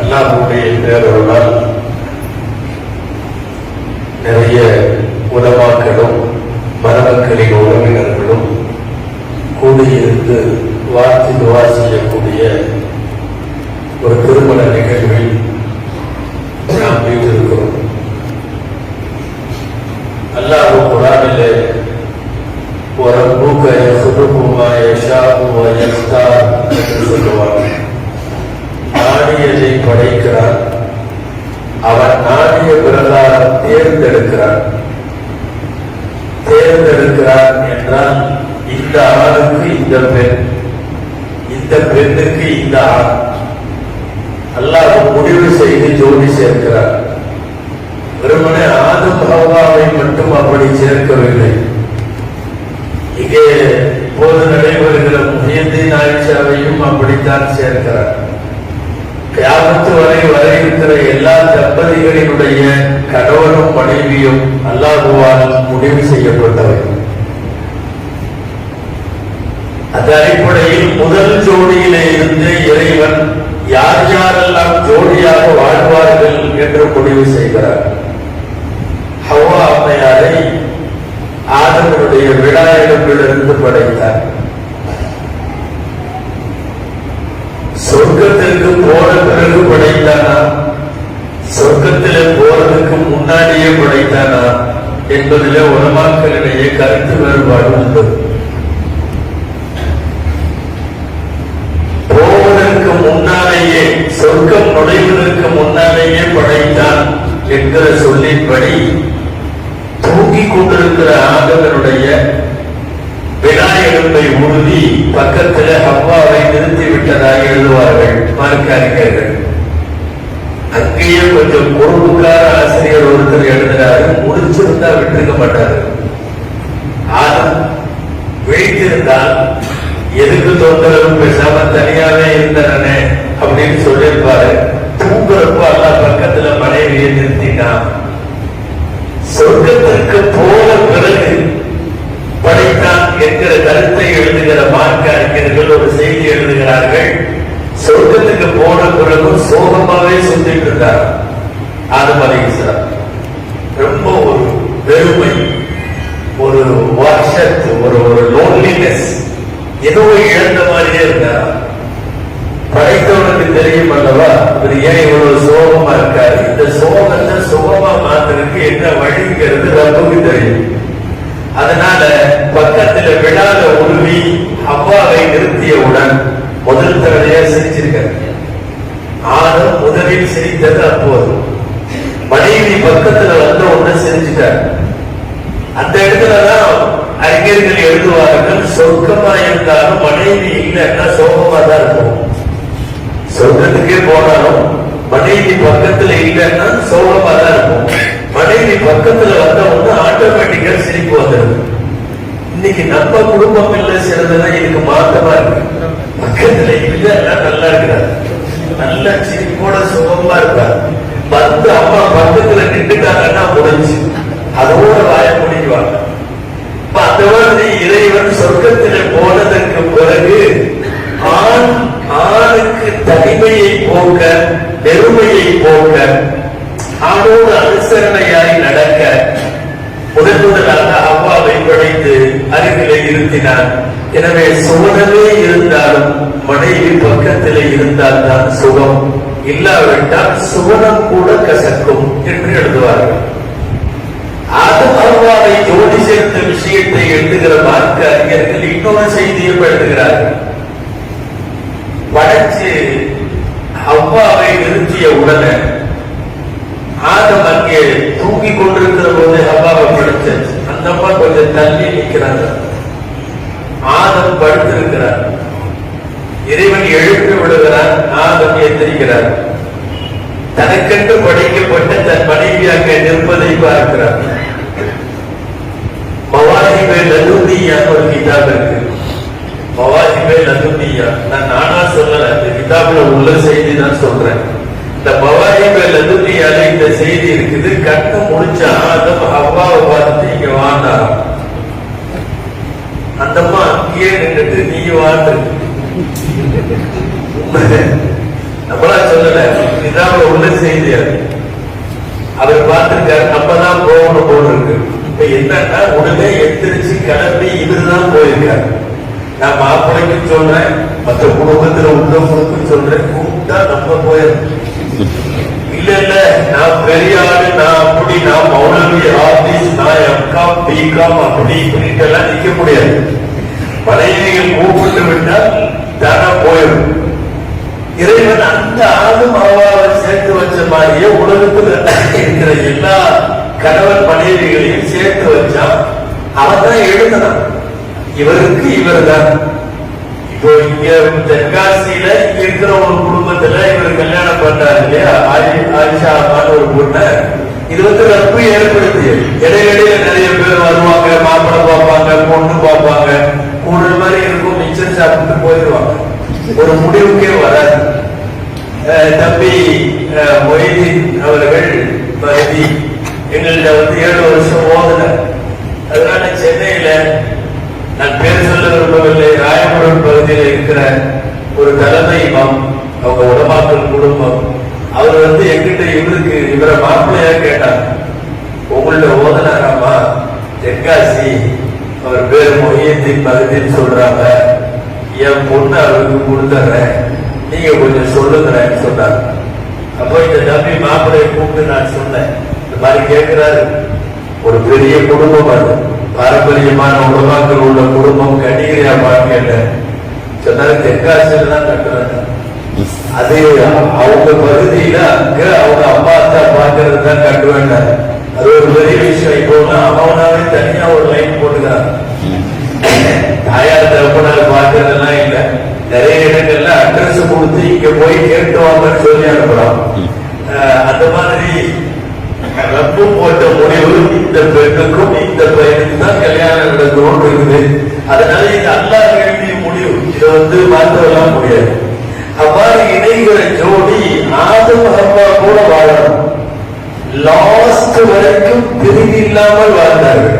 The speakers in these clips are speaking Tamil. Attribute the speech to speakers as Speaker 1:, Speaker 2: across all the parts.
Speaker 1: அல்லாஹுடைய பேரருளால் நிறைய உலமாக்களும் மரபக்களின் உறவினர்களும் கூடியிருந்து வார்த்தை துவா செய்யக்கூடிய ஒரு திருமண நிகழ்வில் நாம் வீட்டிருக்கிறோம். அல்லாஹ் குரானிலே ஒரு மூக்க சுடுமாய ஷாபு சொல்லுவார் நாடியதை படைக்கிறான் அவன் நாடிய பிரகாரம் தேர்ந்தெடுக்கிறான் தேர்ந்தெடுக்கிறார் என்றால் இந்த ஆணுக்கு இந்த பெண் இந்த பெண்ணுக்கு இந்த ஆண். அல்லாஹ் முடிவு செய்து ஜோடி சேர்க்கிறார். வெறுமனே ஆதம் ஹவ்வாவை மட்டும் அப்படி சேர்க்கவில்லை. ஆயிஷாவையும் அப்படித்தான் சேர்க்கிறார். கியாமத்து வரை வர இருக்கிற எல்லா தம்பதிகளினுடைய கணவனும் மனைவியும் அல்லாஹுவால் முடிவு செய்யப்பட்டவை. அந்த அடிப்படையில் முதல் ஜோடியிலே இருந்து இறைவன் யார் யாரெல்லாம் ஜோடியாக வாழ்வார்கள் என்று முடிவு செய்கிறார். ஹவா அம்மையாரை ஆதவனுடைய விழாயிடத்திலிருந்து படைத்தார் சொர்க்கத்திற்கு போன பிறகு படைத்தானா சொர்க்கத்திலே போறதுக்கு முன்னாடியே படைத்தானா என்பதிலே உலமாக்களிடையே கருத்து வேறுபாடு உண்டு. போவதற்கு முன்னாலேயே சொர்க்கம் நுழைவதற்கு முன்னாலேயே படைத்தான் என்கிற சொல்லின்படி தூங்கிக் கொண்டிருக்கிற ஆதவனுடைய விநாயகத்தை உறுதி பக்கத்தில் ஹவ்வாவை நிறுத்தி விட்டதாக எழுதுவார்கள் மார்க்க அறிஞர்கள். அங்கேயே கொஞ்சம் பொறுப்புக்கார ஆசிரியர் ஒருத்தர் எழுதுறாரு. முடிச்சிருந்தா விட்டுருக்க மாட்டாரு. ஆதம் விழித்திருந்தால் எதுக்கு தொந்தரவு பேசாம தனியாவே இருந்தனே அப்படின்னு சொல்லியிருப்பாரு தூங்குறப்ப எல்லாம் பக்கத்துல மனைவியை நிறுத்தினான் சொர்க்கத்திற்கு போன பிறகு படைத்தான் என்கிற கருத்தை எழுதுகிற மார்க்க அறிஞர்கள் ஒரு செய்தி எழுதுகிறார்கள் சொர்க்கத்துக்கு போன பிறகு சோகமாவே சுத்திட்டு இருந்தார் ஆதம் அலிஸ்லாம் ரொம்ப ஒரு வெறுமை ஒரு வாட்சத் ஒரு ஒரு மைனஸ் ஏதோ இழந்த மாதிரியே இருந்தா படைத்தவனுக்கு தெரியும் அல்லவா? இவர் ஏன் இவ்வளவு சோகமா இருக்காரு? இந்த சோகத்தை சுகமா மாத்துறதுக்கு என்ன வழிங்கிறது ரப்புக்கு தெரியும். அதனால பக்கத்துல விழாத உருவி அவ்வாவை நிறுத்தியவுடன் முதல் தடவையா சிரிச்சிருக்காரு. ஆணும் முதலில் சிரித்தது அப்போது. மனைவி பக்கத்துல வந்த உடனே சிரிச்சிட்டார். அந்த இடத்துலதான் அறிஞர்கள் எழுதுவார்கள் சொர்க்கமா இருந்தாலும் மனைவி இல்லைன்னா சோகமா தான் இருக்கும். சொர்க்கத்துக்கே போனாலும் மனைவி பக்கத்துல இல்லைன்னா சோகமா தான் இருக்கும். மனைவி பக்கத்துல வந்தவங்க ஆட்டோமேட்டிக்கா சிரிப்பு வந்துடுது. இன்னைக்கு நம்ம குடும்பம் இல்ல சிறந்ததான் எனக்கு மாற்றமா இருக்கு. பக்கத்துல இல்லைன்னா நல்லா இருக்கிறார் நல்ல சிரிப்போட சுகமா இருக்கார் வந்து அம்மா பக்கத்துல நின்றுட்டாங்கன்னா முடிஞ்சு. அதோட வாய்ப்பு முடிவாங்க அப்ப அந்த மாதிரி இறைவன் சொர்க்கத்திலே போனதற்கு பிறகு ஆண் ஆணுக்கு தனிமையை போக்க பெருமையை போக்க ஆணோடு அனுசரணையாய் நடக்க முதன் முதலாக அவ்வாவை படைத்து அருகிலே இருத்தினார் எனவே சுவனமே இருந்தாலும் மனைவி பக்கத்திலே இருந்தால் தான் சுகம். இல்லாவிட்டால் சுவனம் கூட கசக்கும் என்று எழுதுவார்கள். அது அவ்வாவை ஜோடி சேர்த்த விஷயத்தை எழுதுகிற மார்க்க அறிஞர்கள் இன்னொரு செய்தியும் எழுதுகிறார்கள் வடச்சு அவ்வாவை நிறுத்திய உடனே ஆதம் அங்கே தூங்கி கொண்டிருக்கிற போது அவ்வாவை படைச்சாச்சு அந்த அம்மா கொஞ்சம் தள்ளி நிற்கிறாங்க. ஆதம் படுத்திருக்கிறார். இறைவன் எழுப்பி விடுகிறார் ஆதம் எந்திரிக்கிறார். தனக்கென்று படைக்கப்பட்ட தன் மனைவி அங்கே நிற்பதை பார்க்கிறார். மவாஹிபே லதுனியான ஒரு கிதாப் இருக்கு மவாஹிபே லதுனியா நான் நானா சொல்லல இந்த கிதாப்ல உள்ள செய்தி தான் சொல்றேன் இந்த மவாஹிபே லதுனியால இந்த செய்தி இருக்குது கண்ணு முடிச்சா அந்த அவ்வாவை பார்த்துட்டு இங்க வாழ்ந்தாராம் அந்த அம்மா அங்கேயே நின்றுட்டு நீ வாழ்ந்து நம்மளா சொல்லல இதான் உள்ள செய்தி அது அவர் பார்த்திருக்காரு நம்ம தான் போகணும் போல இருக்கு இப்ப என்னன்னா உடனே எத்திரிச்சு கிளம்பி இவருதான் போயிருக்காரு. நான் மாப்பிள்ளைக்கும் சொல்றேன் மற்ற குடும்பத்துல உள்ளவங்களுக்கும் சொல்றேன் கூப்பிட்டா நம்ம போயிடும் இல்ல இல்ல நான் பெரிய ஆளு நான் அப்படி நான் மௌனவி ஆபீஸ் நான் எம்காம் பிகாம் அப்படி இப்படின்ட்டு எல்லாம் நிக்க முடியாது. பழையர்கள் கூப்பிட்டு விட்டா தானே போயிடும். இறைவன் அந்த ஆளும் அவாவை சேர்த்து வச்ச மாதிரியே உலகத்துல இருக்கிற எல்லா கணவன் மனைவிகளையும் சேர்த்து வச்சா அவன் தான் எழுதணும் இவருக்கு இவர் தான் இப்போ இங்க தென்காசியில இருக்கிற ஒரு குடும்பத்துல இவர் கல்யாணம் பண்றாரு இல்லையா? ஆயிஷா அம்மான்னு ஒரு பொண்ணை. இது வந்து ரப்பு ஏற்படுத்தியது இடையிடையில நிறைய பேர் வருவாங்க மாப்பிள்ளை பார்ப்பாங்க பொண்ணு பார்ப்பாங்க. கூடல் மாதிரி இருக்கும் மிச்சம் சாப்பிட்டு போயிடுவாங்க. ஒரு முடிவுக்கே வராது. தம்பி அஹ், மொய்தீன் அவர்கள் மருதி எங்கள்கிட்ட வந்து ஏழு வருஷம் ஓதல. அதனால சென்னையில நான் பேர் சொல்ல விரும்பவில்லை ராயபுரம் பகுதியில் இருக்கிற ஒரு தலைமை இமாம் அவங்க உடமாக்கல் குடும்பம் அவர் வந்து எங்கிட்ட இவருக்கு இவரை மாப்பிள்ளையா கேட்டார். உங்கள்ட்ட ஓதனாராமா தென்காசி அவர் பேர் மொய்யத்தின் பகுதின்னு சொல்றாங்க. என் பொண்ணு அவருக்கு கொடுத்துறேன் நீங்க கொஞ்சம் சொல்லுங்கிறேன்னு சொன்னாங்க அப்போ இந்த தம்பி மாப்பிள்ளையை கூப்பிட்டு நான் சொன்னேன். மாதிரி கேட்கிறாரு. ஒரு பெரிய குடும்பம் அது. பாரம்பரியமான உலமாக்கள் உள்ள குடும்பம் கண்டிகிறியா கேட்டேன் சொன்னாரு தெற்காசியில் தான் கட்டுறாங்க. அது அவங்க பகுதியில அங்க அவங்க அம்மா அத்தா பாக்குறது தான் கட்டுவேன் அது ஒரு பெரிய விஷயம். இப்போ அவனாவே தனியா ஒரு லைன் போட்டுக்கிறான். தாயார் தகப்பனார் பாக்குறதெல்லாம் இல்ல. நிறைய இடங்கள்ல அட்ரஸ் கொடுத்து இங்க போய் கேட்டு வாங்கன்னு சொல்லி அனுப்புறான். அந்த மாதிரி ரப்பு போட்ட முடிவு இந்த பெண்ணுக்கும் இந்த பையனுக்கு தான் கல்யாணம் நடக்கணும்னு இருக்குது அதனால இது அல்லா எழுதிய முடிவு இதை வந்து மாற்றலாம் முடியாது அவ்வாறு இணைகிற ஜோடி ஆதம் அப்பா கூட வாழணும் லாஸ்ட் வரைக்கும் பிரிவு இல்லாமல் வாழ்ந்தார்கள்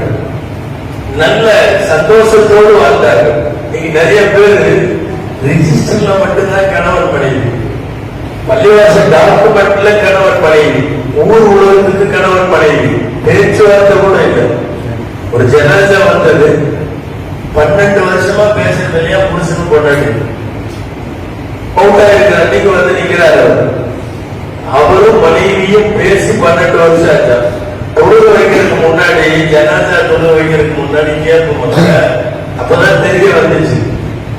Speaker 1: நல்ல சந்தோஷத்தோடு வாழ்ந்தார்கள் நீங்க நிறைய பேர் ரிஜிஸ்டர்ல மட்டும்தான் கணவன் மனைவி பள்ளிவாசல் டாக்குமெண்ட்ல கணவன் மனைவி. ஊர் உலகத்துக்கு கணவன் மனைவி. பேச்சுவார்த்தை கூட இல்லை. ஒரு ஜனாசா வந்தது. பன்னெண்டு வருஷமா பேசுறது இல்லையா? புருஷன் கொண்டாடி பவுண்டா இருக்கிற அன்னைக்கு வந்து நிக்கிறாரு அவர். அவரும் மனைவியும் பேசி பன்னெண்டு வருஷம் ஆச்சா. தொழுது வைக்கிறதுக்கு முன்னாடி ஜனாசா தொழுது வைக்கிறதுக்கு முன்னாடி கேட்கும் அப்பதான் தெரிய வந்துச்சு.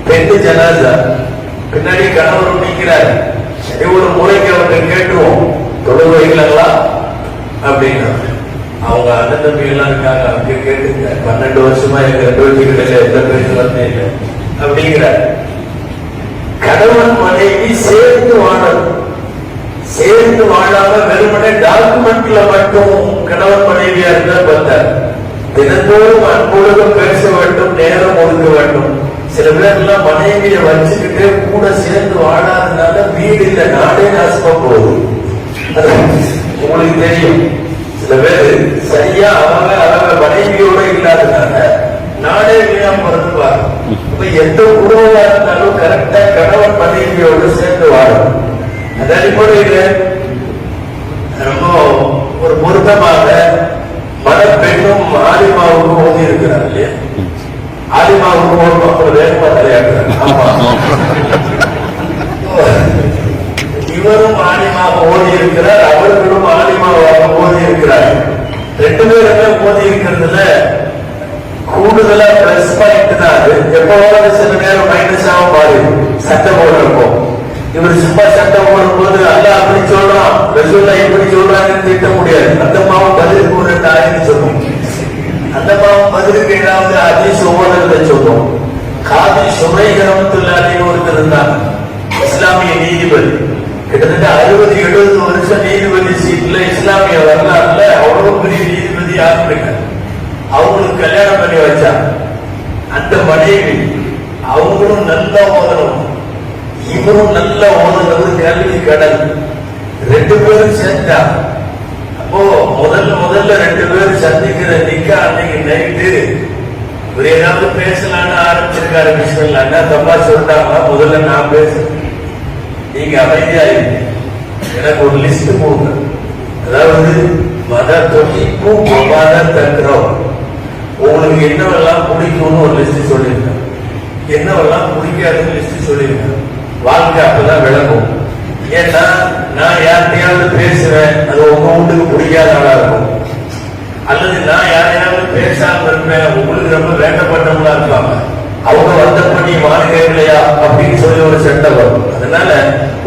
Speaker 1: பெண்ணு ஜனாசா. பின்னாடி கணவர் நிக்கிறாரு. இவரு ஒரு முறைக்கு அவங்க கேட்டுருவோம் தொழுக வைக்கலாங்களா? அப்படின்னா. அவங்க அண்ணன் தம்பி எல்லாம் இருக்காங்க. அங்க கேட்டுங்க. பன்னெண்டு வருஷமா எங்க ரெண்டு வீட்டுகளில் எந்த பேச்சுவார்த்தையும் இல்லை. அப்படிங்கிற கணவன் மனைவி சேர்ந்து வாழணும் சேர்ந்து வாழாம வெறுமனே டாக்குமெண்ட்ல மட்டும் கணவன் மனைவியா இருந்தா பார்த்தார் தினந்தோறும் அன்போடு பேச வேண்டும் நேரம் ஒதுக்க வேண்டும். சில பேர் எல்லாம் மனைவியை வச்சுக்கிட்டு கூட சேர்ந்து வாழ வீடு இல்ல நாடே நாசமா போகுது. உங்களுக்கு தெரியும். சில பேர் சரியா அவங்க அவங்க மனைவியோட இல்லாதனால நாடே வீணா பிறந்துவாங்க இப்ப எந்த குடும்பமா இருந்தாலும் கரெக்டா கணவன் மனைவியோட சேர்ந்து வாழணும் அந்த அடிப்படையில ரொம்ப ஒரு பொருத்தமாக மணப்பெண்ணும் ஆலிமாவுக்கும் ஓதி இருக்கிறார் இல்லையா? ஆலிமாவுக்கும் ஓடுவாங்க அப்புறம் வேகமா தலையாடுறாங்க ஆமா இவரும் ஆலிமாக ஓதி இருக்கிறார் அவர்களும் ஆலிமாவாக ஓதி இருக்கிறார் ரெண்டு பேருமே ஓதி இருக்கிறதுல கூடுதலா பிளஸ் பாயிண்ட் தான் அது சில நேரம் மைனஸ் ஆகும் பாரு சட்டம் போடுறப்போ இவர் சும்மா சட்டம் போடும்போது அல்ல அப்படி சொல்றான் ரசூல்லா இப்படி சொல்றாங்கன்னு திட்ட முடியாது அந்த மாவன் பதிலுக்கு ஒரு ரெண்டு ஆயிரம் சொல்லும் அந்த மாவன் பதிலுக்கு ஏதாவது அதிச ஓதல்ல சொல்லும் காதி சுமை கிரமத்துள்ளாரின்னு ஒருத்தர் இருந்தாங்க இஸ்லாமிய நீதிபதி கிட்டத்தட்ட அறுபது எழுபது வருஷம் நீதிபதி சீட்ல இஸ்லாமிய வரலாறுல அவ்வளவு பெரிய நீதிபதி யாரும் அவங்களுக்கு கல்யாணம் பண்ணி வச்சாங்க அந்த மனைவி அவங்களும் நல்லா ஓதணும் இவரும் நல்லா ஓதணும் கல்வி கடல். ரெண்டு பேரும் சேர்ந்தா. அப்போ முதல்ல முதல்ல ரெண்டு பேரும் சந்திக்கிற நிக்கா அன்னைக்கு நைட்டு இவர் ஏதாவது பேசலாம்னு ஆரம்பிச்சிருக்காரு பிஸ்மில்லான்னா தப்பா சொல்லிட்டாங்க முதல்ல நான் பேசுறேன். நீங்க அமைதியா எனக்கு ஒரு லிஸ்ட் போடுங்க. அதாவது மத பூ மத தக்கிறோம் உங்களுக்கு என்னவெல்லாம் பிடிக்கும்னு ஒரு லிஸ்ட் சொல்லியிருக்கேன். என்னவெல்லாம் பிடிக்காதுன்னு லிஸ்ட் சொல்லியிருக்கேன். வாழ்க்கை அப்பதான் விளங்கும். ஏன்னா நான் யார்கிட்டயாவது பேசுவேன் அது உங்க வீட்டுக்கு பிடிக்காத ஆளா இருக்கும். அல்லது நான் யாரையாவது பேசாம இருப்பேன் உங்களுக்கு ரொம்ப வேண்டப்பட்டவங்களா இருப்பாங்க. அவங்க வந்த பண்ணி வாழ்க்கை இல்லையா அப்படின்னு சொல்லி ஒரு சட்டை வரும். அதனால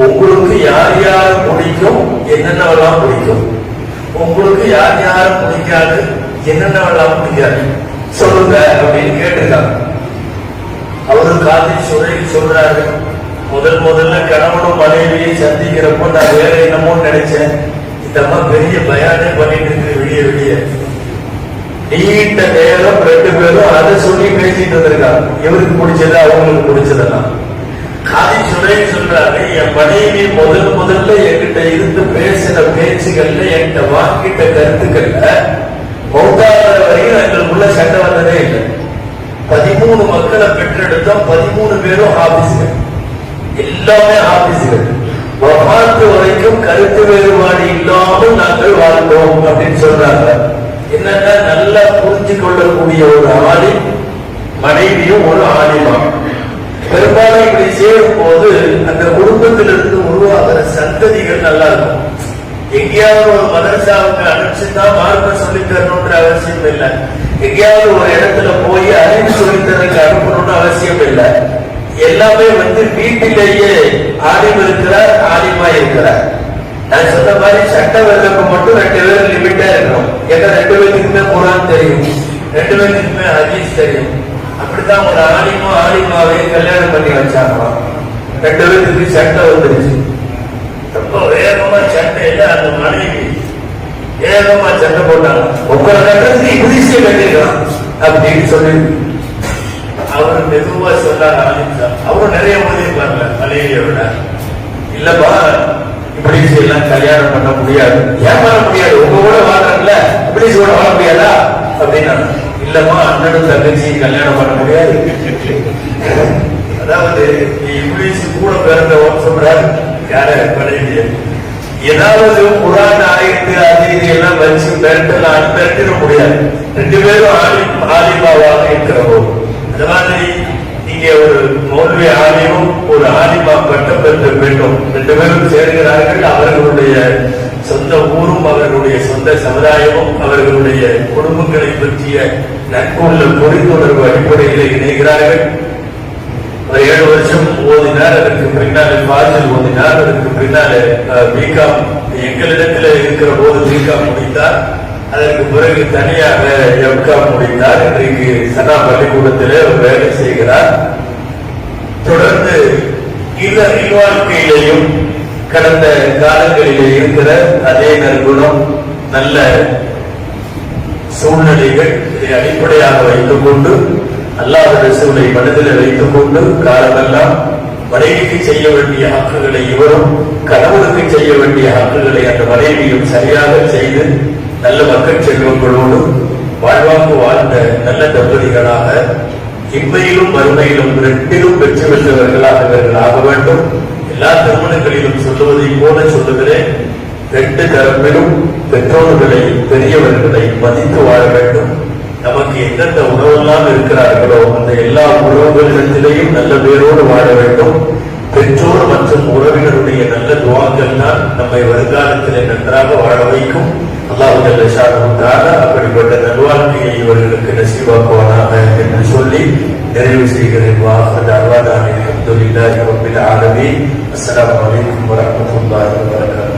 Speaker 1: உங்களுக்கு யார் யார் பிடிக்கும் என்னென்னவெல்லாம் பிடிக்கும்? உங்களுக்கு யார் யார் பிடிக்காது என்னென்னவெல்லாம் பிடிக்காது சொல்லுங்க அப்படின்னு கேட்டிருக்காங்க அவரு காதில் சுரை சொல்றாரு. முதல் முதல்ல கணவனும் மனைவியை சந்திக்கிறப்போ நான் வேற என்னமோ நினைச்சேன். இந்த அம்மா பெரிய பயானே பண்ணிட்டு இருக்கு விடிய விடிய நீண்ட நேரம் ரெண்டு பேரும் அதை சொல்லி பேசிட்டு இருந்திருக்காங்க இவருக்கு பிடிச்சது அவங்களுக்கு பிடிச்சதெல்லாம். காதி சுரை சொல்றாரு என் மனைவி முதல் முதல்ல என்கிட்ட இருந்து பேசின பேச்சுகள்ல என்கிட்ட வாக்கிட்ட கருத்துக்கள்ல மௌத்தாகிற வரையும் எங்களுக்குள்ள சண்டை வந்ததே இல்லை. பதிமூணு மக்களை பெற்றெடுத்தோம் பதிமூணு பேரும் ஆபீஸ்கள். எல்லாமே ஆபீஸ்கள். வகாத்து வரைக்கும் கருத்து வேறுபாடு இல்லாமல் நாங்கள் வாழ்ந்தோம் அப்படின்னு சொல்றாங்க. என்னன்னா நல்லா புரிஞ்சு கொள்ளக்கூடிய ஒரு ஆளி மனைவியும் ஒரு ஆணிமா பெரும்பாலும் இப்படி சேரும் போது அந்த குடும்பத்திலிருந்து உருவாகிற சந்ததிகள் நல்லா இருக்கும். எங்கேயாவது ஒரு மதரசாவுக்கு அனுப்பிச்சுதான் மார்க்க சொல்லி தரணும்ன்ற அவசியம் இல்லை. எங்கேயாவது ஒரு இடத்துல போய் அறிவு சொல்லித்தரக்கு அனுப்பணும்னு அவசியம் இல்லை. எல்லாமே வந்து வீட்டிலேயே ஆலிம் இருக்கிறார் ஆலிமா இருக்கிறார். நான் சொன்ன மாதிரி சட்ட வெள்ளப்ப மட்டும் ரெண்டு பேரும் லிமிட்டா இருக்கணும். ஏன்னா ரெண்டு பேருக்குமே குரான் தெரியும். ரெண்டு பேருக்குமே ஹதீஸ் தெரியும். அப்படித்தான் ஒரு ஆலிமா ஆலிமாவையும் கல்யாணம் பண்ணி வச்சாங்களாம். ரெண்டு பேருக்கு சட்டை வந்துருச்சு. ரொம்ப வேகமா சண்டையில அந்த மனைவி வேகமா சண்டை போட்டாங்க. உங்களை கட்டுறதுக்கு இங்கிலீஷ்ல கட்டிருக்கலாம் அப்படின்னு சொல்லி அவர் மெதுவா சொல்ல ஆரம்பிச்சார். அவரும் நிறைய ஓதிருப்பார்ல மனைவியை விட. இல்லப்பா இப்படி எல்லாம் கல்யாணம் பண்ண முடியாது. ஏன் முடியாது உங்க கூட வாழ்றதுல இப்படி கூட வாழ முடியாதா? அப்படின்னா இல்லம்மா அண்ணனும் தங்கச்சியும் கல்யாணம் பண்ண முடியாது. அதாவது நீ இங்கிலீஷ் கூட பிறந்தவன் சொல்றாரு யார? மனைவிய. ஏதாவது குரான் ஆயிட்டு அது இது எல்லாம் வச்சு மிரட்டலாம் மிரட்டிட முடியாது. ரெண்டு பேரும் ஆலி ஆலிமாவாக இருக்கிறவோ அந்த மாதிரி நீங்க ஒரு மௌல்வி ஆலிமும் ஒரு ஆலிமா பட்டம் பெற்ற வேண்டும் ரெண்டு பேரும் சேர்கிறார்கள். அவர்களுடைய சொந்த ஊரும் அவர்களுடைய சொந்த சமுதாயமும் அவர்களுடைய குடும்பங்களை பற்றிய நட்புள்ள புரிந்துணர்வு அடிப்படையில் இணைகிறார்கள். ஒரு ஏழு வருஷம் ஓதினார் அதற்கு பின்னாலே பாஜல் ஓதினார் அதற்கு பின்னாலே பிகாம் எங்களிடத்தில் இருக்கிற போது பிகாம் முடித்தார் அதற்கு பிறகு தனியாக எம்காம் முடித்தார் இன்றைக்கு சனா பள்ளிக்கூடத்திலே வேலை செய்கிறார். தொடர்ந்து இந்த இல்வாழ்க்கையிலேயும் கடந்த காலங்களிலே இருக்கிற அதே நற்குணம் நல்ல சூழ்நிலைகள் அடிப்படையாக வைத்துக் கொண்டு அல்லாத ரசூலை மனதில் வைத்துக் கொண்டு காலமெல்லாம் மனைவிக்கு செய்ய வேண்டிய ஹக்குகளை இவரும் கணவனுக்கு செய்ய வேண்டிய ஹக்குகளை அந்த மனைவியும் சரியாக செய்து நல்ல மக்கள் செல்வங்களோடு வாழ்வாக்கு வாழ்ந்த நல்ல தம்பதிகளாக இம்மையிலும் மறுமையிலும் ரெண்டிலும் வெற்றி பெற்றவர்களாக இவர்கள் ஆக வேண்டும். எல்லா திருமணங்களிலும் சொல்லுவதை போல சொல்லுகிறேன். ரெண்டு தரப்பிலும் பெற்றோர்களை பெரியவர்களை மதித்து நமக்கு எந்தெந்த உணவெல்லாம் இருக்கிறார்களோ அந்த எல்லா உறவுகளிடத்திலேயும் நல்ல பேரோடு வாழ வேண்டும். பெற்றோர் மற்றும் உறவினருடைய நல்ல துவாக்கள் தான் நம்மை வருங்காலத்திலே நன்றாக வாழ வைக்கும். அல்லாஹ் தாரா அப்படிப்பட்ட நல்வாழ்க்கையை இவர்களுக்கு நசீவாக்குவானாக என்று சொல்லி நிறைவு செய்கிறேன். வாஹத் அல்வாதானி ஆலமீன். அஸ்ஸலாமு அலைக்கும் வரஹ்மத்துல்லாஹி வபரகாத்துஹு.